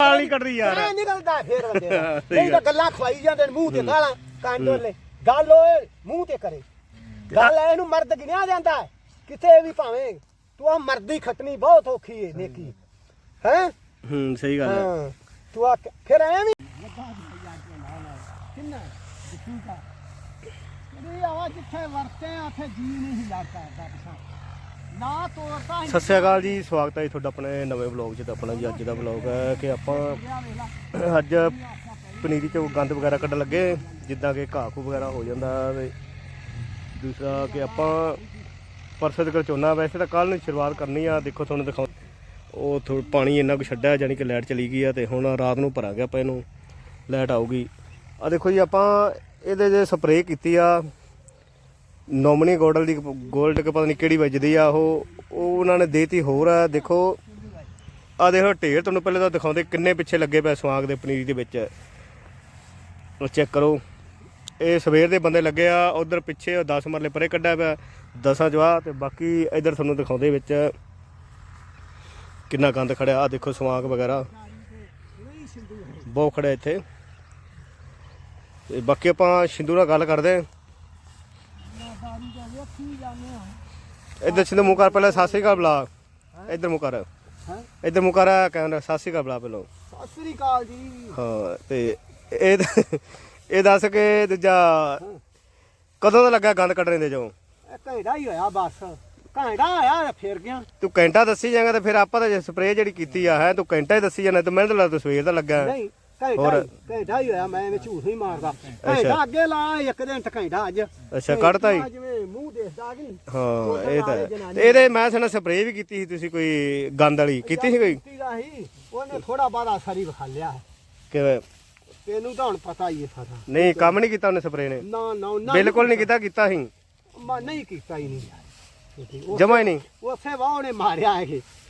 ਗਾਲ ਨਹੀਂ ਕੱਢਦੀ ਯਾਰ ਐ ਨਿਕਲਦਾ ਫੇਰ ਬੰਦੇ ਦਾ। ਸਹੀ ਨਹੀਂ ਤਾਂ ਗੱਲਾਂ। ਖਵਾਈ ਜਾਂਦੇ ਨੇ ਮੂੰਹ ਤੇ ਗਾਲਾਂ ਕਾਂਡੋਲੇ ਗੱਲ ਓਏ ਮੂੰਹ ਤੇ ਕਰੇ। ਗੱਲ ਐ ਇਹਨੂੰ ਮਰਦ ਗਿਣਿਆ ਜਾਂਦਾ ਹੈ। ਕਿਤੇ ਵੀ ਭਾਵੇਂ ਤੂੰ ਆ ਮਰਦੀ ਖੱਟਣੀ ਬਹੁਤ ਔਖੀ ਏ ਨੇਕੀ। ਹੈ? ਹੂੰ ਸਹੀ ਗੱਲ ਹੈ ਹਾਂ ਤੂੰ ਆ ਫਿਰ ਐ ਵੀ ਕਿੰਨਾ ਠੀਕ ਆ ਜਿਹੜੀ ਆਵਾਜ਼ ਜਿੱਥੇ ਵਰਤੇ ਆ? ਉੱਥੇ ਜੀ ਨਹੀਂ ਲੱਗਦਾ ਦੱਸਾਂ ਨਾ ਤੋਰਤਾ ਸਤਿ ਸ਼੍ਰੀ ਅਕਾਲ ਜੀ, ਸਵਾਗਤ ਹੈ ਜੀ ਤੁਹਾਡਾ ਆਪਣੇ ਨਵੇਂ ਵਲੌਗ 'ਚ ਤਾਂ ਆਪਣਾ ਜੀ ਅੱਜ ਦਾ ਵਲੌਗ ਹੈ ਕਿ ਆਪਾਂ ਅੱਜ ਪਨੀਰੀ 'ਚੋਂ ਗੰਦ ਵਗੈਰਾ ਕੱਢਣ ਲੱਗੇ, ਜਿੱਦਾਂ ਕਿ ਘਾਹ ਘੂ ਵਗੈਰਾ ਹੋ ਜਾਂਦਾ ਤੇ ਦੂਸਰਾ ਕਿ ਆਪਾਂ ਪਰਸੋਂ ਤੱਕ ਝੋਨਾ ਵੈਸੇ ਤਾਂ ਕੱਲ ਨੂੰ ਸ਼ੁਰੂਆਤ ਕਰਨੀ ਆ, ਦੇਖੋ ਤੁਹਾਨੂੰ ਦਿਖਾਉ, ਉਹ ਥੋੜਾ ਪਾਣੀ ਇੰਨਾ ਕੁ ਛੱਡਿਆ ਜਾਨੀ ਕਿ ਲਾਈਟ ਚਲੀ ਗਈ ਆ ਤੇ ਹੁਣ ਰਾਤ ਨੂੰ ਭਰਾਂਗੇ ਆਪਾਂ ਇਹਨੂੰ, ਲਾਈਟ ਆਊਗੀ। ਆ ਦੇਖੋ ਜੀ, ਆਪਾਂ ਇਹਦੇ ਜੇ ਸਪਰੇਅ ਕੀਤੀ ਆ ਨੋਮਨੀ ਗੋਲਡ ਦੀ ਗੋਲਡ ਕਿ ਪਤਾ ਨਹੀਂ ਕਿਹੜੀ ਵੱਜਦੀ ਆ, ਉਹ ਉਹ ਉਹਨਾਂ ਨੇ ਦੇਤੀ ਹੋਰ ਆ, ਦੇਖੋ। ਆ ਦੇਖੋ, ਢੇਰ ਤੁਹਾਨੂੰ ਪਹਿਲੇ ਤਾਂ ਦਿਖਾਉਂਦੇ ਕਿੰਨੇ ਪਿੱਛੇ ਲੱਗੇ ਪਏ ਸਵਾਗ ਦੇ ਪਨੀਰੀ ਦੇ ਵਿੱਚ। ਉਹ ਚੈੱਕ ਕਰੋ। ਇਹ ਸਵੇਰ ਦੇ ਬੰਦੇ ਲੱਗੇ ਆ, ਉਧਰ ਪਿੱਛੇ ਉਹ 10 ਮਰਲੇ ਪਰੇ ਕੱਢਿਆ ਪਿਆ, ਦਸਾਂ ਜਵਾ ਤੇ ਬਾਕੀ ਇਧਰ ਤੁਹਾਨੂੰ ਦਿਖਾਉਂਦੇ ਵਿੱਚ ਕਿੰਨਾ ਗੰਦ ਖੜਿਆ। ਆ ਦੇਖੋ ਸਵਾਗ ਵਗੈਰਾ। ਬਹੁਤ ਖੜਿਆ ਇੱਥੇ। ਤੇ ਬਾਕੀ ਆਪਾਂ ਸਿੰਧੂ ਨਾਲ ਗੱਲ ਕਰਦੇ। ਹਾਂ ਇੱਧਰ ਸਿੰਧੂ ਮੂੰਹ ਕਰ ਪਹਿਲਾਂ ਸਤਿ ਸ੍ਰੀ ਅਕਾਲ ਬੁਲਾ ਇੱਧਰ ਮੂੰਹ ਕਰ। ਹਾਂ? ਇੱਧਰ ਮੂੰਹ ਕਰ ਕਹਿੰਦਾ ਸਤਿ ਸ੍ਰੀ ਅਕਾਲ ਬੁਲਾ ਪਹਿਲਾਂ ਸਤਿ ਸ੍ਰੀ ਅਕਾਲ ਜੀ। ਹਾਂ ਤੇ ਇਹ ਇਹ ਦੱਸ ਕੇ ਦੂਜਾ ਕਦੋਂ ਦਾ ਲੱਗਾ ਗੰਦ ਕੱਢਣੇ ਦੇ ਜੋ ਇਹ ਘੰਟਾ ਹੀ ਹੋਇਆ ਬਸ। ਘੰਟਾ ਆਇਆ ਫਿਰ ਗਿਆ। ਤੂੰ ਘੰਟਾ ਦੱਸੀ ਜਾਏਗਾ ਤੇ ਫਿਰ ਆਪਾਂ ਤਾਂ ਸਪਰੇਅ ਜਿਹੜੀ ਕੀਤੀ ਆ ਹੈ ਤੂੰ ਘੰਟਾ ਹੀ ਦੱਸੀ ਜਾਣਾ ਤੇ ਮੈਨੂੰ ਤਾਂ ਲੱਗਦਾ ਤੂੰ ਸਵੇਰ ਦਾ ਲੱਗਾ। ਹੈ। ਨਹੀਂ ਘੰਟਾ ਹੋਰ? ਹੀ- ਘੰਟਾ ਹੀ ਹੋਇਆ ਮੈਂ ਐਵੇਂ ਝੂਠ ਨਹੀਂ ਮਾਰਦਾ। ਘੰਟਾ ਅੱਗੇ ਲਾ ਇੱਕ ਦਿਨ ਤੇ ਘੰਟਾ ਅੱਜ। ਅੱਛਾ ਕੱਢਤਾ ਹੀ? ਘੰਟਾ ਜਿਵੇਂ ਮੂੰਹ ਦੇਖਦਾ ਕਿ ਨਹੀਂ। ਹਾਂ ਇਹ ਤਾਂ ਹੈ। ਤੇ ਇਹਦੇ ਮੈਂ ਸੁਣਾ ਸਪਰੇਅ ਵੀ ਕੀਤੀ ਸੀ ਤੁਸੀਂ ਕੋਈ ਗੰਦ ਵਾਲੀ। ਕੀਤੀ ਸੀ ਕੋਈ? ਕੀਤੀ ਦਾ ਸੀ। ਉਹਨੇ ਥੋੜਾ ਬਾਰਾ ਅਸਰ ਹੀ ਵਿਖਾ ਲਿਆ। ਹੈ। ਕਿਵੇਂ? ਤੈਨੂੰ ਤਾਂ ਹੁਣ ਪਤਾ ਹੀ ਹੈ ਸਾਰਾ। ਨਹੀਂ ਕੰਮ ਨਹੀਂ ਕੀਤਾ ਉਹਨੇ ਸਪਰੇਅ ਨੇ? ਨਾ ਨਾ ਨਾ ਬਿਲਕੁਲ ਨਹੀਂ ਕੀਤਾ ਕੀਤਾ ਸੀ। ਮੈਂ ਨਹੀਂ ਕੀਤਾ ਹੀ ਨਹੀਂ। ਯਾਰ ਉਹ- ਜਮਾ ਹੀ ਨਹੀਂ। ਉਸੇ ਵਾਹ ਉਹਨੇ ਮਾਰਿਆ ਹੈ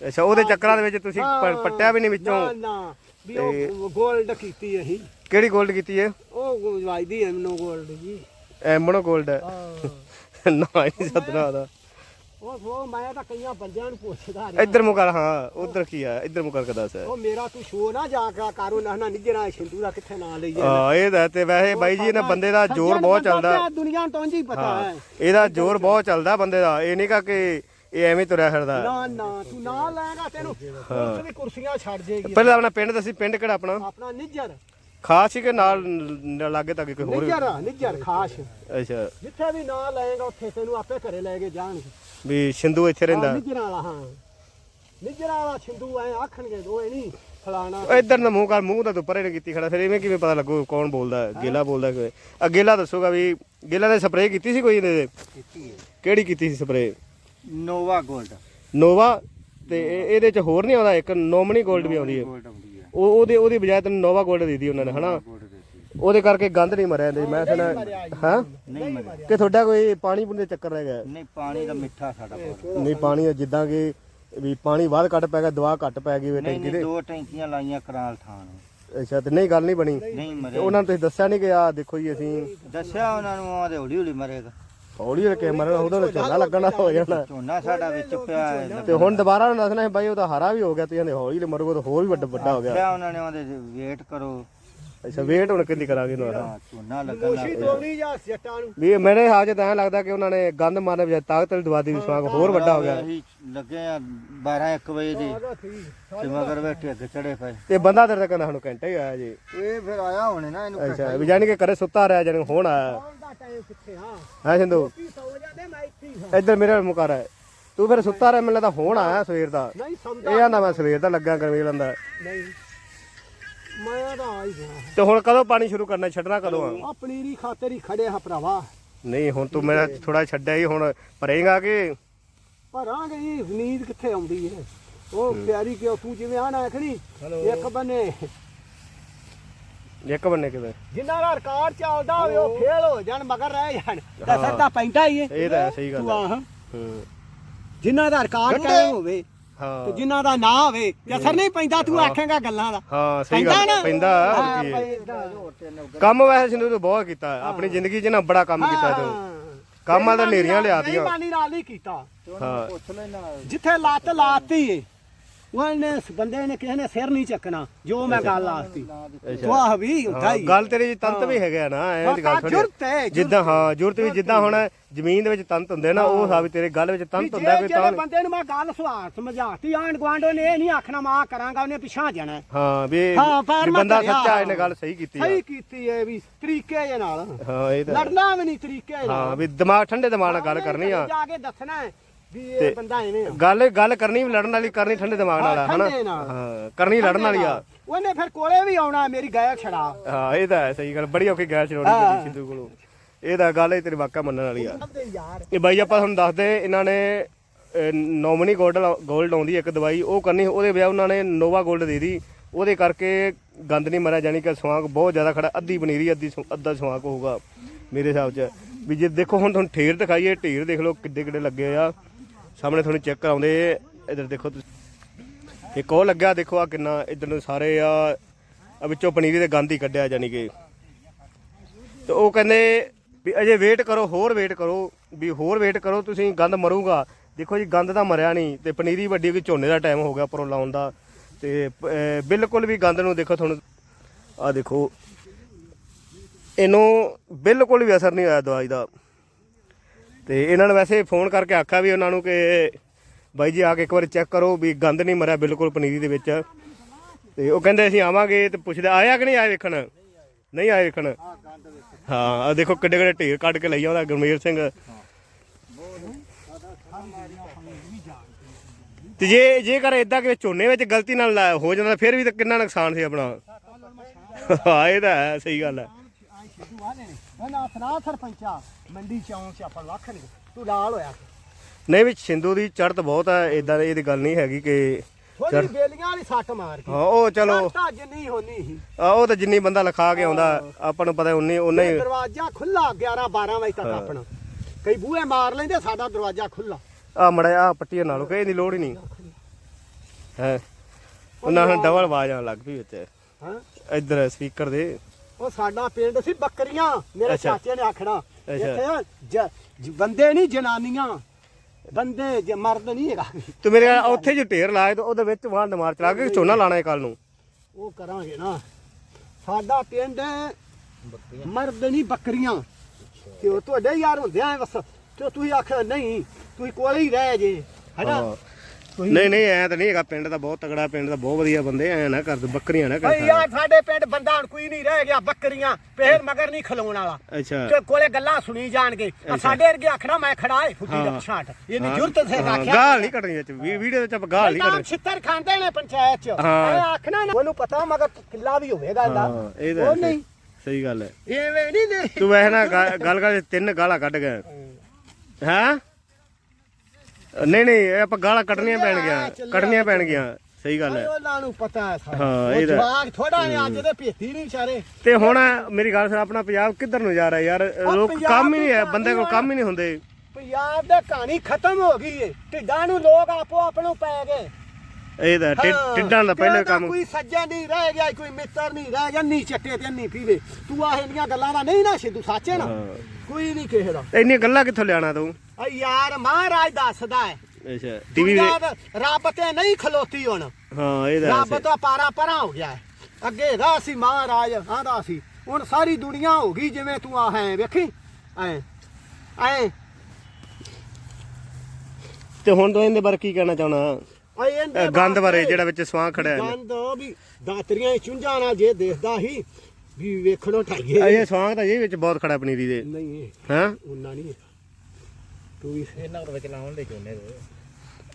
ਅੱਛਾ ਉਹਦੇ ਚੱਕਰਾਂ ਦੇ ਵਿੱਚ ਤੁਸੀਂ ਪ- ਪੱਟਿਆ ਵੀ ਨਹੀਂ ਵਿੱਚੋਂ? ਨਾ ਨਾ। ਵੀ ਉਹ ਗੋਲਡ ਕੀਤੀ ਅਸੀਂ ਕਿਹੜੀ ਗੋਲਡ ਕੀਤੀ ਹੈ ਉਹ ਵਾਜਦੀ ਐ ਮੈਨੂੰ ਗੋਲਡ ਜੀ। ਐਮਣੋ ਗੋਲਡ ਹੈ। ਹਾਂ। ਨਾ ਹੀ ਸੱਦਣਾ ਉਹਦਾ। ਉਹ ਉਹ ਮੈਂ ਤਾਂ ਕਈਆਂ ਬੰਦਿਆਂ ਨੂੰ ਪੁੱਛਦਾ ਰਿਹਾ। ਇੱਧਰ ਮੁਕਰ ਹਾਂ ਉਧਰ ਕੀ ਆ ਇੱਧਰ ਮੁਕਰ ਕੇ ਦੱਸ ਉਹ ਮੇਰਾ ਤੂੰ ਸ਼ੋ ਨਾ ਜਾ ਕੇ ਕਾਰੂ ਨਾ ਨਾ ਨਿਜਰਾ ਸਿੰਧੂ ਦਾ ਕਿੱਥੇ ਨਾਂ ਲਈ ਹਾਂ ਇਹ ਤਾਂ ਤੇ ਵੈਸੇ ਬਾਈ ਜੀ ਇਹਨਾਂ ਬੰਦੇ ਦਾ ਜ਼ੋਰ ਬਹੁਤ ਚੱਲਦਾ। ਦੁਨੀਆ ਤੋਂ ਜੀ ਪਤਾ ਹੈ ਇਹਦਾ ਜ਼ੋਰ ਬਹੁਤ ਚੱਲਦਾ ਬੰਦੇ ਦਾ। ਇਹ ਨਹੀਂ ਕਾ ਕਿ ਇਹ ਐਵੇਂ ਤੁਰਿਆ ਫਿਰਦਾ। ਨਾ ਨਾ ਤੂੰ ਨਾ ਲੈਗਾ ਤੈਨੂੰ। ਉਸ ਵੀ ਕੁਰਸੀਆਂ ਛੱਡ ਜੇਗੀ। ਪਹਿਲਾਂ ਆਪਣਾ ਪਿੰਡ ਦੱਸੀ ਪਿੰਡ ਕਿਹੜਾ ਆਪਣਾ? ਆਪਣਾ ਨਿੱਜਰ। ਖਾਸ ਹੀ ਕਿ ਨਾਲ ਨ- ਲਾਗੇ ਤੱਕ ਕੋਈ ਹੋਰ ਨਿੱਜਰ ਨਿੱਜਰ ਖਾਸ। ਅੱਛਾ। ਜਿੱਥੇ ਵੀ ਨਾਂ ਲਏਗਾ ਉੱਥੇ ਤੈਨੂੰ ਆਪੇ ਘਰੇ ਲੈ ਕੇ ਜਾਣਗੇ। ਵੀ ਸਿੰਧੂ ਇੱਥੇ ਰਹਿੰਦਾ? ਨਿੱਜਰਾਂ ਵਾਲਾ ਹਾਂ। ਨਿੱਜਰਾਂ ਵਾਲਾ ਛਿੰਦੂ ਐ ਆਖਣਗੇ ਉਹ ਇਹ ਨਹੀਂ ਫਲਾਣਾ। ਇੱਧਰ ਨਾ ਮੂੰਹ ਕਰ ਮੂੰਹ ਤਾਂ ਤੂੰ ਪਰੇ ਨੇ ਕੀਤੀ ਖੜਾ ਫਿਰ ਇਵੇਂ ਕਿਵੇਂ ਪਤਾ ਲੱਗੂ ਕੌਣ ਬੋਲਦਾ ਹੈ? ਗੇਲਾ ਬੋਲਦਾ ਕਿ ਆ ਗੇਲਾ ਦੱਸੂਗਾ ਵੀ ਗੇਲਾ ਨੇ ਸਪਰੇਅ ਕੀਤੀ ਸੀ ਕੋਈ ਇਹਦੇ? ਤੇ? ਕੀਤੀ ਹੈ। ਕਿਹੜੀ ਕੀਤੀ ਸੀ ਸਪਰੇਅ ਨੋਵਾ ਗੋਲਡ। ਨੋਵਾ ਤੇ ਇਹ- ਇਹਦੇ ਚ ਹੋਰ ਨਹੀਂ ਆਉਂਦਾ ਇੱਕ ਨੋਮਨੀ ਗੋਲਡ ਵੀ ਆਉਂਦੀ ਹੈ। ਗੋਲਡ ਆਉਂਦੀ ਹੈ। ਉਹ ਉਹਦੇ ਉਹਦੀ ਬਜਾਏ ਤੈਨੂੰ ਨੋਵਾ ਗੋਲਡ ਦੇ ਦਿੱਤੀ ਉਹਨਾਂ ਨੇ ਹਨਾ? ਦਿੱਤੀ। ਉਹਦੇ ਕਰਕੇ ਗੰਦ ਨਹੀਂ ਮਰਿਆ ਇਹਦੇ ਮੈਂ ਸੁਣਾ ਹਾਂ? ਨਹੀਂ ਮਰਿਆ। ਕਿ ਤੁਹਾਡਾ ਕੋਈ ਪਾਣੀ ਪੂਣੀ ਦੇ ਚੱਕਰ ਰਹਿ ਗਿਆ? ਨਹੀਂ ਪਾਣੀ ਦਾ ਮਿੱਠਾ ਸਾਡਾ ਬਹੁਤ। ਨਹੀਂ ਪਾਣੀ ਜਿੱਦਾਂ ਕਿ ਵੀ ਪਾਣੀ ਵੱਧ ਘੱਟ ਪੈ ਗਿਆ ਦਵਾ ਘੱਟ ਪੈ ਗਈ ਵੇ ਟੈਂਕੀ ਦੇ। ਦੋ ਟੈਂਕੀਆਂ ਲਾਈਆਂ ਕਰਾਲ ਥਾਣ ਅੱਛਾ ਤੇ ਨਹੀਂ ਗੱਲ ਨਹੀਂ ਬਣੀ। ਨਹੀਂ ਤੇ ਮਰਿਆ ਉਹਨਾਂ ਨੂੰ ਤੁਸੀਂ ਦੱਸਿਆ ਨਹੀਂ ਕਿ ਆ ਦੇਖੋ ਜੀ ਅਸੀਂ ਦੱਸਿਆ ਉਹਨਾਂ ਨੂੰ ਆਦੇ ਹੌਲੀ ਹੌਲੀ ਮਰੇਗਾ। ਹੌਲੀ ਹੌਲੀ ਕੇ ਮਰਨਾ ਉਹਦਾ ਝੋਨਾ ਲੱਗਣਾ ਹੋ ਜਾਣਾ। ਝੋਨਾ ਸਾਡਾ ਵਿੱਚ ਪਿਆ ਹੈ ਤੇ ਹੁਣ ਦੁਬਾਰਾ ਦੱਸਣਾ ਸੀ ਬਾਈ ਉਹ ਤਾਂ ਹਰਾ ਵੀ ਹੋ ਗਿਆ ਤੇ ਕਹਿੰਦੇ ਹੌਲੀ ਹੌਲੀ ਮਰੂਗਾ ਤਾਂ ਹੋਰ ਵੀ ਵੱਡਾ ਵੱਡਾ ਹੋ ਗਿਆ। ਦੱਸਿਆ ਉਹਨਾਂ ਨੇ ਉਹਦੇ ਵੇਟ ਕਰੋ। ਅੱਛਾ ਵੇਟ ਹੁਣ ਕਿੰਦੀ ਕਰਾਂਗੇ ਇਹਨੂੰ ਹਾਂ, ਝੋਨਾ ਲੱਗਣ ਲੱਗ ਪਿਆ। ਜਾਂ ਜੱਟਾਂ ਨੂੰ? ਵੀ ਮੇਰੇ ਹਾਜ ਤਾਂ ਐਂ ਲੱਗਦਾ ਕਿ ਉਹਨਾਂ ਨੇ ਗੰਦ ਮਾਰਨ ਬਜਾਏ ਤਾਕਤ ਵਾਲੀ ਦਵਾ ਦੀ ਵਿਸ਼ਵਾਸ ਹੋਰ ਵੱਡਾ ਹੋ ਗਿਆ। ਅਸੀਂ ਲੱਗੇ ਆ 12 1 ਵਜੇ ਦੇ। ਤੇ ਮਗਰ ਬੈਠੇ ਅੱਗੇ ਚੜੇ ਪਏ। ਤੇ ਬੰਦਾ ਤੇਰੇ ਕਹਿੰਦਾ ਸਾਨੂੰ ਘੰਟਾ ਹੀ ਆਇਆ ਜੀ। ਇਹ ਫਿਰ ਆਇਆ ਹੋਣੇ ਨਾ ਇਹਨੂੰ ਅੱਛਾ ਵੀ ਜਾਣੀ ਕਿ ਕਰੇ ਸੁੱਤਾ ਰਿਹਾ ਜਾਣੀ ਹੁਣ ਆਇਆ। ਦਾ ਟਾਈਮ ਕਿੱਥੇ ਹਾਂ ਹੈ ਸਿੰਧੂ? ਕੀ ਸੌ ਜਾਂਦੇ ਮੈਂ ਇੱਥੇ ਹੀ ਹਾਂ। ਇੱਧਰ ਮੇਰੇ ਮੁਕਰ ਹੈ ਤੂੰ ਫਿਰ ਸੁੱਤਾ ਰਿਹਾ ਮੈਨੂੰ ਲੱਗਦਾ ਹੁਣ ਆਇਆ ਸਵੇਰ ਦਾ। ਨਹੀਂ ਇਹ ਆਂਦਾ ਮੈਂ ਸਵੇਰ ਦਾ ਲੱਗਾ ਗਰਮੀ ਲੰਦਾ ਨਹੀਂ ਮੈਂ ਤਾਂ ਆ ਹੀ ਗਿਆ ਤੇ ਹੁਣ ਕਦੋਂ ਪਾਣੀ ਸ਼ੁਰੂ ਕਰਨਾ ਛੱਡਣਾ ਕਦੋਂ ਆ? ਆ ਪਨੀਰੀ ਖਾਤਰ ਹੀ ਖੜੇ ਹਾਂ ਭਰਾਵਾ। ਨਹੀਂ ਹੁਣ ਤੂੰ ਮੇਰਾ ਥੋੜਾ ਛੱਡਿਆ ਹੀ ਹੁਣ ਭਰੇਗਾ ਕਿ? ਭਰਾਂਗੇ ਹੀ ਨੀਂਦ ਕਿੱਥੇ ਆਉਂਦੀ ਹੈ ਉਹ ਪਿਆਰੀ ਕਿਉਂ ਤੂੰ ਜਿਵੇਂ ਆਣਾ ਆਖਣੀ ਇੱਕ ਬੰਨੇ ਇੱਕ ਬੰਨੇ ਕਿਵੇਂ ਜਿੰਨਾ ਦਾ ਰਿਕਾਰਡ ਚੱਲਦਾ ਹੋਵੇ ਉਹ ਫੇਲ ਹੋ ਜਾਣ ਮਗਰ ਰਹਿ ਜਾਣ। ਤਾਂ ਸਰਦਾ ਪੈਂਦਾ ਹੀ ਹੈ ਇਹ ਤਾਂ ਹੈ, ਸਹੀ ਗੱਲ ਤੂੰ ਹੈ। ਆਹ। ਹੂੰ। ਜਿੰਨਾ ਦਾ ਰਿਕਾਰਡ ਕਾਇਮ ਹੋਵੇ ਤੇ ਹਾਂ ਜਿੰਨਾ ਦਾ ਨਾ ਹੋਵੇ ਤੇ ਅਸਰ ਨਹੀਂ ਪੈਂਦਾ ਤੂੰ ਆਖੇਗਾ ਗੱਲਾਂ ਦਾ। ਹਾਂ ਸਹੀ ਪੈਂਦਾ ਗੱਲ ਨਾ? ਪੈਂਦਾ ਹੋਰ ਕੀ ਹੈ। ਕੰਮ ਵੈਸੇ ਸਿੰਧੂ ਤੂੰ ਬਹੁਤ ਕੀਤਾ ਹੈ। ਆਪਣੀ ਜ਼ਿੰਦਗੀ 'ਚ ਨਾ ਬੜਾ ਕੰਮ ਕੀਤਾ ਤੂੰ। ਕੰਮ ਤਾਂ ਨੇਰੀਆਂ ਲਿਆਤੀਆਂ। ਬੇਈਮਾਨੀ ਨਾਲ ਨਹੀਂ ਕੀਤਾ। ਹਾਂ। ਪੁੱਛ ਲੈਣਾ। ਜਿੱਥੇ ਲੱਤ ਲਾਤੀ ਏ ਉਹਨੇ ਇਸ ਬੰਦੇ ਨੇ ਕਿਸੇ ਨੇ ਸਿਰ ਨਹੀਂ ਚੱਕਣਾ ਜੋ ਮੈਂ ਗੱਲ ਅੱਛਾ। ਵਾਹ ਵੀ ਹੀ ਗੱਲ ਤੇਰੀ ਚ ਤੰਤ ਵੀ ਹੈਗਾ ਨਾ ਐਂ ਦੀ ਗੱਲ ਜ਼ਰੂਰਤ ਜਿੱਦਾਂ ਹਾਂ ਜ਼ਰੂਰਤ ਵੀ ਜਿੱਦਾਂ ਹੁਣ ਜ਼ਮੀਨ ਦੇ ਵਿੱਚ ਤੰਤ ਹੁੰਦੇ ਨਾ ਉਹ ਸਾਬ ਤੇਰੇ ਗੱਲ ਵਿੱਚ ਤੰਤ ਹੁੰਦਾ ਕੋਈ ਤਾਂ ਬੰਦੇ ਨੂੰ ਮੈਂ ਗੱਲ ਸਵਾਰ ਸਮਝਾਤੀ ਆਣ ਗਵਾਂਡੋ ਨੇ ਇਹ ਨਹੀਂ ਆਖਣਾ ਮਾਂ ਕਰਾਂਗਾ ਉਹਨੇ ਪਿਛਾਂ ਜਾਣਾ ਹਾਂ। ਵੀ ਬੰਦਾ। ਸੱਚਾ ਇਹਨੇ ਗੱਲ ਸਹੀ ਕੀਤੀ ਸਹੀ ਕੀਤੀ ਹੈ ਵੀ ਤਰੀਕੇ ਜੇ ਨਾਲ। ਹਾਂ ਇਹ ਤਾਂ ਲੜਨਾ ਵੀ ਨਹੀਂ ਤਰੀਕੇ ਨਾਲ ਹਾਂ ਵੀ ਦਿਮਾਗ ਠੰਡੇ ਦਿਮਾਗ ਨਾਲ ਗੱਲ ਕਰਨੀ ਆ। ਜਾ ਕੇ ਦੱਸਣਾ ਹੈ। ਵੀ ਇਹ ਬੰਦਾ ਐਵੇਂ ਆ। ਗੱਲ ਗੱਲ ਕਰਨੀ ਵੀ ਲੜਨ ਵਾਲੀ ਕਰਨੀ ਠੰਡੇ ਦਿਮਾਗ ਨਾਲ ਆ, ਹਾਂ, ਹਨਾ? ਠੰਡੇ ਨਾਲ। ਹਾਂ ਕਰਨੀ ਲੜਨ ਵਾਲੀ ਆ। ਉਹਨੇ ਫਿਰ ਕੋਲੇ ਵੀ ਆਉਣਾ ਮੇਰੀ ਗਾਇ ਛੜਾ ਹਾਂ ਇਹ ਤਾਂ ਹੈ ਸਹੀ ਗੱਲ। ਬੜੀ ਔਖੀ ਗੈਰ ਚੜਾਉਣੀ ਹਾਂ। ਪੈਂਦੀ ਸਿੱਧੂ ਕੋਲੋਂ। ਇਹ ਤਾਂ ਗੱਲ ਹੈ ਤੇਰੀ ਵਾਕਾ ਮੰਨਣ ਵਾਲੀ ਆ। ਯਾਰ। ਇਹ ਬਾਈ ਆਪਾਂ ਤੁਹਾਨੂੰ ਦੱਸਦੇ ਇਹਨਾਂ ਨੇ ਨੋਮਨੀ ਗੋਲਡ ਗੋਲਡ ਆਉਂਦੀ ਇੱਕ ਦਵਾਈ। ਉਹ ਕਰਨੀ ਉਹਦੇ ਵਿਆਹ ਉਹਨਾਂ ਨੇ ਨੋਵਾ ਗੋਲਡ ਦੇ ਦੀ ਉਹਦੇ ਕਰਕੇ ਗੰਦ ਨਹੀਂ ਮਰਿਆ ਜਾਨੀ ਕਿ ਸਵਾਂਕ ਬਹੁਤ ਜ਼ਿਆਦਾ ਖੜਾ ਅੱਧੀ ਪਨੀਰੀ ਅੱਧੀ ਸੁ- ਅੱਧਾ ਸਵਾਂਕ ਹੋਊਗਾ ਮੇਰੇ ਹਿਸਾਬ 'ਚ। ਵੀ ਜੇ ਦੇਖੋ ਹੁਣ ਤੁਹਾਨੂੰ ਠੇਰ ਦਿਖਾਈਏ ਢੇਰ ਦੇਖ ਲਓ ਕਿੱਡੇ ਕਿੱਡੇ ਲੱਗੇ ਆ। ਸਾਹਮਣੇ ਤੁਹਾਨੂੰ ਚੈੱਕ ਕਰਾਉਂਦੇ ਇਧਰ ਦੇਖੋ ਤੁਸੀਂ। ਇੱਕ ਉਹ ਲੱਗਿਆ, ਦੇਖੋ ਆ ਕਿੰਨਾ ਇਧਰ ਨੂੰ ਸਾਰੇ ਆ ਵਿੱਚੋਂ ਪਨੀਰੀ ਦੇ ਗੰਦ ਹੀ ਕੱਢਿਆ ਜਾਨੀ ਕਿ। ਤੇ ਉਹ ਕਹਿੰਦੇ ਵੀ ਅਜੇ ਵੇਟ ਕਰੋ, ਹੋਰ ਵੇਟ ਕਰੋ। ਵੀ ਹੋਰ ਵੇਟ ਕਰੋ, ਤੁਸੀਂ ਗੰਦ ਮਰੂਗਾ। ਦੇਖੋ ਜੀ, ਗੰਦ ਤਾਂ ਮਰਿਆ ਨਹੀਂ। ਤੇ ਪਨੀਰੀ ਵੱਡੀ ਕਿ ਝੋਨੇ ਦਾ ਟਾਈਮ ਹੋ ਗਿਆ ਪਰੋਂ ਲਾਉਣ ਦਾ। ਤੇ ਬਿਲਕੁਲ ਵੀ ਗੰਦ ਨੂੰ ਦੇਖੋ ਤੁਹਾਨੂੰ। ਆ ਦੇਖੋ। ਇਹਨੂੰ ਬਿਲਕੁਲ ਵੀ ਅਸਰ ਨਹੀਂ ਹੋਇਆ ਦਵਾਈ ਦਾ। ਤੇ ਇਹਨਾਂ ਨੇ ਵੈਸੇ ਫੋਨ ਕਰਕੇ ਆਖਿਆ ਵੀ ਉਹਨਾਂ ਨੂੰ ਕਿ ਬਾਈ ਜੀ ਆ ਕੇ ਇੱਕ ਵਾਰੀ ਚੈੱਕ ਕਰੋ ਵੀ ਗੰਦ ਨਹੀਂ ਮਰਿਆ ਬਿਲਕੁਲ ਪਨੀਰੀ ਦੇ ਵਿੱਚ। ਤੇ ਉਹ ਕਹਿੰਦੇ ਅਸੀਂ ਆਵਾਂਗੇ ਤੇ ਪੁੱਛਦੇ, ਆਇਆ ਕਿ ਨਹੀਂ ਆਏ ਵੇਖਣ? ਨਹੀਂ ਆਏ ਵੇਖਣ? ਹਾਂ ਆ ਦੇਖੋ ਕਿੱਡੇ ਕਿੱਡੇ ਢੇਰ ਕੱਢ ਕੇ ਲਈ ਆਉਂਦਾ ਗੁਰਮੇਰ ਸਿੰਘ। ਤੇ ਜੇ ਜੇਕਰ ਇਦਾਂ ਕਿ ਝੋਨੇ ਵਿੱਚ ਗਲਤੀ ਨਾਲ ਲਾ- ਹੋ ਜਾਂਦਾ, ਫਿਰ ਵੀ ਤਾਂ ਕਿੰਨਾ ਨੁਕਸਾਨ ਸੀ ਆਪਣਾ। ਹਾਂ, ਇਹ ਤਾਂ ਹੈ, ਸਹੀ ਗੱਲ ਹੈ। ਨੇ ਉਹਨਾਂ ਸੁਣਾ ਸਰਪੰਚਾ ਮੰਡੀ ਚੌਂਕ ਚ ਆਪਾਂ ਲੱਖ ਨਹੀਂ। ਤੂੰ ਲਾਲ ਹੋਇਆ। ਨਹੀਂ ਵੀ ਸਿੰਧੂ ਦੀ ਚੜ੍ਹਤ ਬਹੁਤ ਹੈ ਇਦਾਂ ਇਹਦੀ ਗੱਲ ਨਹੀਂ ਹੈਗੀ ਕਿ ਥੋੜੀ ਬੇਲੀਆਂ ਵਾਲੀ ਸੱਟ ਮਾਰ ਕੇ। ਹਾਂ ਉਹ ਚਲੋ। ਅੱਜ ਨਹੀਂ ਹੋਣੀ ਸੀ। ਆ ਉਹ ਤਾਂ ਜਿੰਨੀ ਬੰਦਾ ਲਿਖਾ ਕੇ ਆਉਂਦਾ ਆਪਾਂ ਨੂੰ ਪਤਾ ਉਨੀ ਉਨਾ ਹੀ ਦਰਵਾਜ਼ਾ ਖੁੱਲਾ 11 12 ਵਜੇ ਤੱਕ ਆਪਣਾ। ਕਈ ਬੂਹੇ ਮਾਰ ਲੈਂਦੇ ਸਾਡਾ ਦਰਵਾਜ਼ਾ ਖੁੱਲਾ ਆ ਮੜਾ ਆ ਪੱਟੀਆਂ ਨਾਲੋਂ ਕਿਸੇ ਦੀ ਲੋੜ ਹੀ ਨਹੀਂ। ਹੈ। ਉਹਨਾਂ ਨੂੰ ਡਬਲ ਆਵਾਜ਼ ਆਉਣ ਲੱਗ ਪਈ ਵਿੱਚ ਹਾਂ। ਇੱਧਰ ਸਪੀਕਰ ਦੇ। ਉਹ ਸਾਡਾ ਪਿੰਡ ਸੀ ਬੱਕਰੀਆਂ। ਮੇਰੇ ਅੱਛਾ। ਚਾਚੇ ਨੇ ਆਖਣਾ। ਇੱਥੇ ਜ- ਜ- ਬੰਦੇ ਨਹੀਂ ਜਨਾਨੀਆਂ। ਬੰਦੇ ਜ- ਮਰਦ ਨਹੀਂ ਹੈਗਾ। ਤੂੰ ਮੇਰੇ ਨਾਲ ਉੱਥੇ ਜੋ ਢੇਰ ਲਾਏ ਤੇ ਉਹਦੇ ਵਿੱਚ ਵਾਹਣ ਮਾਰ ਚਲਾ ਕੇ ਝੋਨਾ ਲਾਣਾ ਹੈ ਕੱਲ ਨੂੰ। ਉਹ ਕਰਾਂਗੇ ਨਾ। ਸਾਡਾ ਪਿੰਡ ਮਰਦ ਨਹੀਂ ਬੱਕਰੀਆਂ। ਤੇ ਉਹ ਤੁਹਾਡੇ ਯਾਰ ਹੁੰਦੇ ਆ ਬਸ। ਤੇ ਤੁਸੀਂ ਆਖਿਆ ਨਹੀਂ ਤੁਸੀਂ ਕੋਲੇ ਹੀ ਰਹਿ ਜੇ ਹੈਨਾ ਹਾਂ। ਨਹੀਂ ਨਹੀਂ ਐ ਤਾਂ ਨਹੀਂ ਹੈਗਾ ਪਿੰਡ ਦਾ ਬਹੁਤ ਤਗੜਾ ਪਿੰਡ ਦਾ ਬਹੁਤ ਵਧੀਆ ਬੰਦੇ ਐ ਨਾ ਕਰ ਬੱਕਰੀਆਂ ਨਾ ਕਰ ਯਾਰ ਸਾਡੇ ਪਿੰਡ ਬੰਦਾ ਹੁਣ ਕੋਈ ਨਹੀਂ ਰਹਿ ਗਿਆ ਬੱਕਰੀਆਂ ਪਹਿਰ ਮਗਰ ਨਹੀਂ ਖਲੋਣ ਵਾਲਾ। ਅੱਛਾ। ਤੇ ਕੋਲੇ ਗੱਲਾਂ ਸੁਣੀ ਜਾਣਗੇ। ਸਾਡੇ ਵਰਗੇ ਆਖਣਾ ਮੈਂ ਖੜਾ ਏ ਫੁੱਟੀ ਦਾ ਹਾਂ। ਪਛਾਟ। ਇਹਨੀ ਜੁਰਤ ਸੇ ਹਾਂ, ਆਖਿਆ। ਗਾਲ ਨਹੀਂ ਕੱਢਣੀ ਵਿੱਚ ਵੀ- ਵੀਡੀਓ ਵਿੱਚ ਆਪਾਂ ਗਾਲ ਨਹੀਂ ਕੱਢਣੀ। ਛਿੱਤਰ ਖਾਂਦੇ ਨੇ ਪੰਚਾਇਤ ਚ। ਆਖਣਾ ਨਾ ਉਹਨੂੰ ਪਤਾ ਮਗਰ ਕਿੱਲਾ ਵੀ ਹੋਵੇਗਾ ਇਹਦਾ। ਤਾਂ ਉਹ ਨਹੀਂ। ਸਹੀ ਗੱਲ ਹੈ। ਐਵੇਂ ਨਹੀਂ ਤੂੰ ਵੈਸੇ ਨਾ ਗੱਲ ਕਰ ਤਿੰਨ ਗਾਲਾਂ ਕੱਢ ਗਿਆ ਹਾਂ? ਨਹੀਂ ਨਹੀਂ ਇਹ ਆਪਾਂ ਗਾਲਾਂ ਕੱਢਣੀਆਂ ਪੈਣਗੀਆਂ ਕੱਢਣੀਆਂ ਪੈਣਗੀਆਂ। ਸਹੀ ਗੱਲ ਹੈ। ਉਹਨਾਂ ਨੂੰ ਪਤਾ ਹੈ ਸਾਰਾ। ਹਾਂ, ਜਵਾਕ ਥੋੜਾ ਨੇ ਅੱਜ ਦੇ ਭੇਤੀ ਨਹੀਂ ਵਿਚਾਰੇ। ਤੇ ਹੁਣ ਮੇਰੀ ਗੱਲ ਸੁਣ ਆਪਣਾ ਪੰਜਾਬ ਕਿੱਧਰ ਨੂੰ ਜਾ ਰਿਹਾ ਯਾਰ? ਲੋਕ ਕੰਮ ਹੀ ਨਹੀਂ ਹੈ ਬੰਦੇ ਕੋਲ ਕੰਮ ਹੀ ਨਹੀਂ ਹੁੰਦੇ। ਪੰਜਾਬ ਦੀ ਕਹਾਣੀ ਖਤਮ ਹੋ ਗਈ ਏ। ਢਿੱਡਾਂ ਨੂੰ ਲੋਕ ਆਪੋ ਆਪਣੋਂ ਪੈ ਗਏ। ਇਹ ਤਾਂ ਟਿੱਡਾਂ ਦਾ ਪਹਿਲੇ ਕੰਮ। ਕੋਈ ਸੱਜਾ ਨਹੀਂ ਰਹਿ ਗਿਆ ਕੋਈ ਮਿੱਤਰ ਨਹੀਂ ਰਹਿ ਗਿਆ ਨਹੀਂ ਚੱਟੇ ਤੇ ਨਹੀਂ ਪੀਵੇ। ਤੂੰ ਆਹ ਇੰਨੀਆਂ ਗੱਲਾਂ ਦਾ ਨਹੀਂ ਨਾ ਸਿੱਧੂ ਸੱਚੇ ਨਾ। ਕੋਈ ਨਹੀਂ ਕਿਸੇ ਦਾ। ਇੰਨੀਆਂ ਗੱਲਾਂ ਕਿੱਥੋਂ ਲਿਆਣਾ ਤੂੰ? ਆ ਯਾਰ ਮਹਾਰਾਜ ਦੱਸਦਾ ਹੈ। ਅੱਛਾ ਟੀਵੀ ਰੱਬ ਤੇ ਨਹੀਂ ਖਲੋਤੀ ਹੁਣ। ਹਾਂ ਇਹ ਤਾਂ ਰੱਬ ਹੈ। ਤਾਂ ਪਾਰਾ ਪਰਾਂ ਹੋ ਗਿਆ ਹੈ। ਅੱਗੇ ਦਾ ਸੀ ਮਹਾਰਾਜ ਆਂਦਾ ਸੀ। ਹੁਣ ਸਾਰੀ ਦੁਨੀਆ ਹੋ ਗਈ ਜਿਵੇਂ ਤੂੰ ਆ ਹੈ ਵੇਖੀ? ਐ ਐ। ਤੇ ਹੁਣ ਤੂੰ ਇਹਦੇ ਬਾਰੇ ਕੀ ਕਹਿਣਾ ਚਾਹਣਾ? ਗੰਦ ਬਾਰੇ ਜਿਹੜਾ ਵਿੱਚ ਸਵਾਹ ਖੜਿਆ ਹੈ ਗੰਦ ਵੀ ਦਾਤਰੀਆਂ ਹੀ ਚੁੰਝਾਂ ਨਾਲ ਜੇ ਦੇਖਦਾ ਹੀ ਵੀ ਵੇਖਣੋ ਠਾਈਏ ਇਹ ਸਵਾਹ ਤਾਂ ਇਹ ਵਿੱਚ ਬਹੁਤ ਖੜਾ ਪਨੀਰੀ ਦੇ। ਨਹੀਂ ਇਹ ਹਾਂ? ਉਹਨਾਂ ਨਹੀਂ। ਤੂੰ ਵੀ ਇਹਨਾਂ ਦੇ ਵਿੱਚ ਲਾਉਣ ਦੇ ਚੋਨੇ ਦੇ।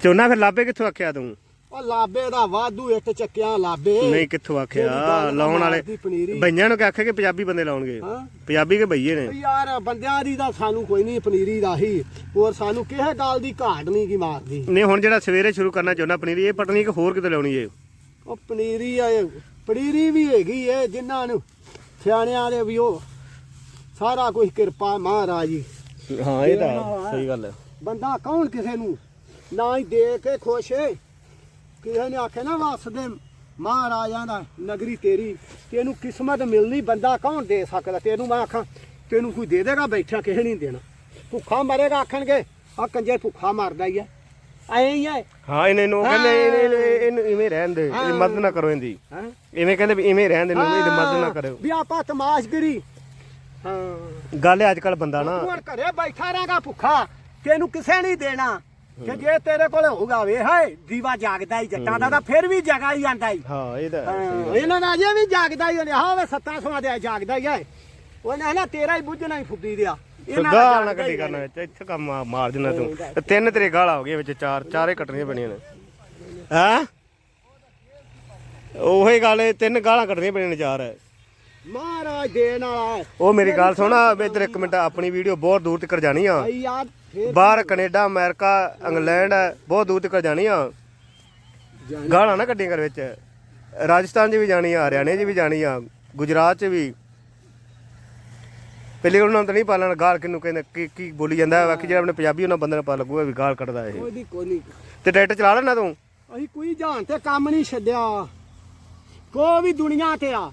ਝੋਨਾ ਫਿਰ ਲਾਭੇ ਕਿੱਥੋਂ ਆਖਿਆ ਤੂੰ? ਉਹ ਲਾਬੇ ਦਾ ਵਾਧੂ ਇੱਟ ਚੱਕਿਆ ਲਾਬੇ। ਨਹੀਂ ਕਿੱਥੋਂ ਆਖਿਆ? ਲਾਉਣ ਵਾਲੇ। ਬਈਆਂ ਨੂੰ ਕਿ ਆਖਿਆ ਕਿ ਪੰਜਾਬੀ ਬੰਦੇ ਲਾਉਣਗੇ। ਪੰਜਾਬੀ ਕੇ ਬਈਏ ਨੇ। ਯਾਰ ਬੰਦਿਆਂ ਦੀ ਤਾਂ ਸਾਨੂੰ ਕੋਈ ਨਹੀਂ ਪਨੀਰੀ ਦਾ ਹੀ। ਹੋਰ ਸਾਨੂੰ ਕਿਸੇ ਗੱਲ ਦੀ ਘਾਟ ਨਹੀਂ ਕੀ ਮਾਰਦੀ। ਨਹੀਂ ਹੁਣ ਜਿਹੜਾ ਸਵੇਰੇ ਸ਼ੁਰੂ ਕਰਨਾ ਚਾਹੁੰਦਾ ਪਨੀਰੀ ਇਹ ਪਟਣੀ ਕਿ ਹੋਰ ਕਿਤੇ ਲਾਉਣੀ ਏ। ਉਹ ਪਨੀਰੀ ਆ ਪਨੀਰੀ ਵੀ ਹੈਗੀ ਏ ਜਿਨ੍ਹਾਂ ਨੂੰ ਸਿਆਣਿਆਂ ਦੇ ਵੀ ਉਹ ਸਾਰਾ ਕੁਝ ਕਿਰਪਾ ਮਹਾਰਾਜ ਜੀ। ਹਾਂ ਇਹ ਤਾਂ ਸਹੀ ਗੱਲ ਹੈ। ਬੰਦਾ ਕੌਣ ਕਿਸੇ ਨੂੰ? ਨਾ ਹੀ ਦੇ ਕੇ ਖੁਸ਼ ਕਿਸੇ ਨੇ ਆਖਿਆ ਨਾ ਵਸਦੇ ਮਹਾਰਾਜਾਂ ਦਾ ਨਗਰੀ ਤੇਰੀ ਤੈਨੂੰ ਕਿਸਮਤ ਮਿਲਣੀ ਬੰਦਾ ਕੌਣ ਦੇ ਸਕਦਾ? ਤੈਨੂੰ ਮੈਂ ਆਖਾਂ ਤੈਨੂੰ ਕੋਈ ਦੇ ਦੇਗਾ ਬੈਠਾ ਕਿਸੇ ਨਹੀਂ ਦੇਣਾ। ਭੁੱਖਾ ਮਰੇਗਾ ਆਖਣਗੇ ਆ ਕੰਜਰ ਭੁੱਖਾ ਮਰਦਾ ਹੀ ਆ ਐਂ ਹੀ ਹੈ। ਹਾਂ ਇਹਨੇ ਨੂੰ ਕਹਿੰਦੇ ਇਹਨੇ- ਇਵੇਂ ਰਹਿਣ ਦੇ ਇਹਦੀ ਮਦਦ ਨਾ ਕਰੋ ਇਹਦੀ। ਹਾਂ। ਇਵੇਂ ਕਹਿੰਦੇ ਵੀ ਇਵੇਂ ਰਹਿਣ ਦੇ ਇਹਦੀ ਮਦਦ ਨਾ ਕਰਿਓ। ਵੀ ਆਪਾਂ ਤਮਾਸ਼ਗਰੀ ਹਾਂ। ਗੱਲ ਅੱਜ ਕੱਲ ਬੰਦਾ ਨਾ। ਤੂੰ ਹੁਣ ਘਰੇ ਬੈਠਾ ਰਹੇਗਾ ਭੁੱਖਾ ਤੈਨੂੰ ਕਿਸੇ ਨਹੀਂ ਦੇਣਾ। ਕਿ ਜੇ ਤੇਰੇ ਕੋਲ ਹੋਊਗਾ ਵੇ ਹਾਏ ਦੀਵਾ ਜਾਗਦਾ ਹੀ ਜੱਟਾਂ ਦਾ ਤਾਂ ਫਿਰ ਵੀ ਜਗਾ ਹੀ ਆਂਦਾ ਹੀ। ਹਾਂ ਇਹ ਤਾਂ ਹੈ। ਇਹਨਾਂ ਨਾਲ ਅਜੇ ਵੀ ਜਾਗਦਾ ਹੀ ਹਾਂ ਵੇ ਸੱਤਾ ਸੋਆ ਦੇ ਜਾਗਦਾ ਹੀ ਹੈ ਉਹਨੇ ਨਾ ਤੇਰਾ ਹੀ ਬੁੱਝਣਾ ਹੀ ਫੁੱਦੀ ਦਿਆ। ਇਹਨਾਂ ਦਾ ਗਾਲ ਨਾ ਕੱਢੀ ਕਰਨਾ ਵਿੱਚ ਇੱਥੇ ਕੰਮ ਆ- ਮਾਰ ਦੇਣਾ ਤੂੰ। ਤੇ ਤਿੰਨ ਤੇਰੇ ਗਾਲਾਂ ਹੋ ਗਈਆਂ ਵਿੱਚ ਚਾਰ ਚਾਰੇ ਕੱਟਣੀਆਂ ਪੈਣੀਆਂ ਨੇ। ਹਾਂ? ਉਹੀ ਗੱਲ ਏ, ਤਿੰਨ ਗਾਲਾਂ ਕੱਟਣੀਆਂ ਪੈਣੀਆਂ ਨੇ ਚਾਰ। ਮਹਾਰਾਜ ਦੇਣ ਵਾਲਾ ਉਹ ਮੇਰੀ ਗੱਲ ਸੁਣਾ ਇੱਧਰ ਇੱਕ ਮਿੰਟ ਆਪਣੀ ਵੀਡੀਓ ਬਹੁਤ ਦੂਰ ਤੱਕ ਜਾਣੀ ਆ। ਭਾਈ ਯਾਰ ਫੇਰ ਬਾਹਰ ਕੈਨੇਡਾ ਅਮਰੀਕਾ ਇੰਗਲੈਂਡ ਬਹੁਤ ਦੂਰ ਤੱਕ ਜਾਣੀ ਆ। ਗਾਲਾਂ ਨਾ ਕੱਢੀਆਂ ਕਰ ਵਿੱਚ। ਰਾਜਸਥਾਨ 'ਚ ਵੀ ਜਾਣੀ ਆ ਹਰਿਆਣੇ 'ਚ ਵੀ ਜਾਣੀ ਆ ਗੁਜਰਾਤ 'ਚ ਵੀ। ਪਹਿਲੇ ਉਹਨਾਂ ਨੂੰ ਤਾਂ ਨਹੀਂ ਪਾਲਣ ਗਾਲ ਕਿਨੂੰ ਕਹਿੰਦੇ ਕੀ ਕੀ ਬੋਲੀ ਜਾਂਦਾ ਬਾਕੀ ਜਿਹੜਾ ਆਪਣੇ ਪੰਜਾਬੀ ਉਹਨਾਂ ਬੰਦੇ ਨੂੰ ਪਤਾ ਲੱਗੂਗਾ ਵੀ ਗਾਲ ਕੱਢਦਾ ਇਹ। ਕੋਈ ਨਹੀਂ ਕੋਈ ਨਹੀਂ ਤੇ ਟਰੈਕਟਰ ਚਲਾ ਲੈਣਾ ਤੂੰ? ਅਸੀਂ ਕੋਈ ਜਾਣ ਤੇ ਕੰਮ ਨਹੀਂ ਛੱਡਿਆ। ਕੋਈ ਵੀ ਦੁਨੀਆ ਤੇ ਆ।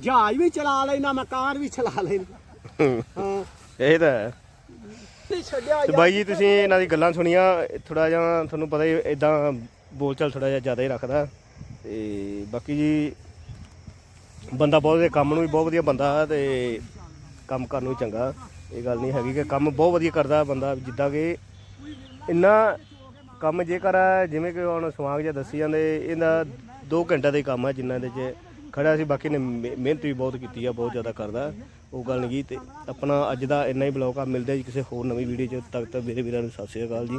ਜਹਾਜ਼ ਵੀ ਚਲਾ ਲੈਣਾ ਮੈਂ ਕਾਰ ਵੀ ਚਲਾ ਲੈਣਾ ਹਾਂ। ਇਹ ਤਾਂ ਹੈ। ਛੱਡਿਆ ਤੇ ਬਾਈ ਜੀ ਤੁਸੀਂ ਇਹਨਾਂ ਦੀ ਗੱਲਾਂ ਸੁਣੀਆਂ ਥੋੜਾ ਜਿਹਾ ਤੁਹਾਨੂੰ ਪਤਾ ਹੀ ਇਦਾਂ ਬੋਲਚਾਲ ਥੋੜਾ ਜਿਹਾ ਜ਼ਿਆਦਾ ਹੀ ਰੱਖਦਾ। ਤੇ ਬਾਕੀ ਜੀ ਬੰਦਾ ਬਹੁਤ ਵਧੀਆ ਕੰਮ ਨੂੰ ਵੀ ਬਹੁਤ ਵਧੀਆ ਬੰਦਾ ਹੈ ਤੇ ਕੰਮ ਕਰਨ ਨੂੰ ਚੰਗਾ। ਇਹ ਗੱਲ ਨਹੀਂ ਹੈਗੀ ਕਿ ਕੰਮ ਬਹੁਤ ਵਧੀਆ ਕਰਦਾ ਬੰਦਾ ਜਿੱਦਾਂ ਕਿ ਇੰਨਾ ਕੰਮ ਜੇਕਰ ਜਿਵੇਂ ਕਿ ਹੁਣ ਸਵਾਂਗ ਜਿਹਾ ਦੱਸੀ ਜਾਂਦੇ ਇਹਦਾ 2 ਘੰਟੇ ਦਾ ਹੀ ਕੰਮ ਹੈ ਜਿੰਨਾ ਦੇ ਚ ਖੜਾ ਸੀ, ਬਾਕੀ ਨੇ ਮਿਹ- ਮਿਹਨਤ ਵੀ ਬਹੁਤ ਕੀਤੀ ਆ, ਬਹੁਤ ਜ਼ਿਆਦਾ ਕਰਦਾ। ਉਹ ਗੱਲ ਨਹੀਂ ਗੀ ਤੇ ਆਪਣਾ ਅੱਜ ਦਾ ਇੰਨਾ ਹੀ ਬਲੌਗ ਆ, ਮਿਲਦੇ ਆ ਜੀ ਕਿਸੇ ਹੋਰ ਨਵੀਂ ਵੀਡੀਓ ਚ ਤੱਕ ਤੱਕ ਮੇਰੇ ਵੀਰਾਂ ਨੂੰ ਸਤਿ ਸ਼੍ਰੀ ਅਕਾਲ ਜੀ।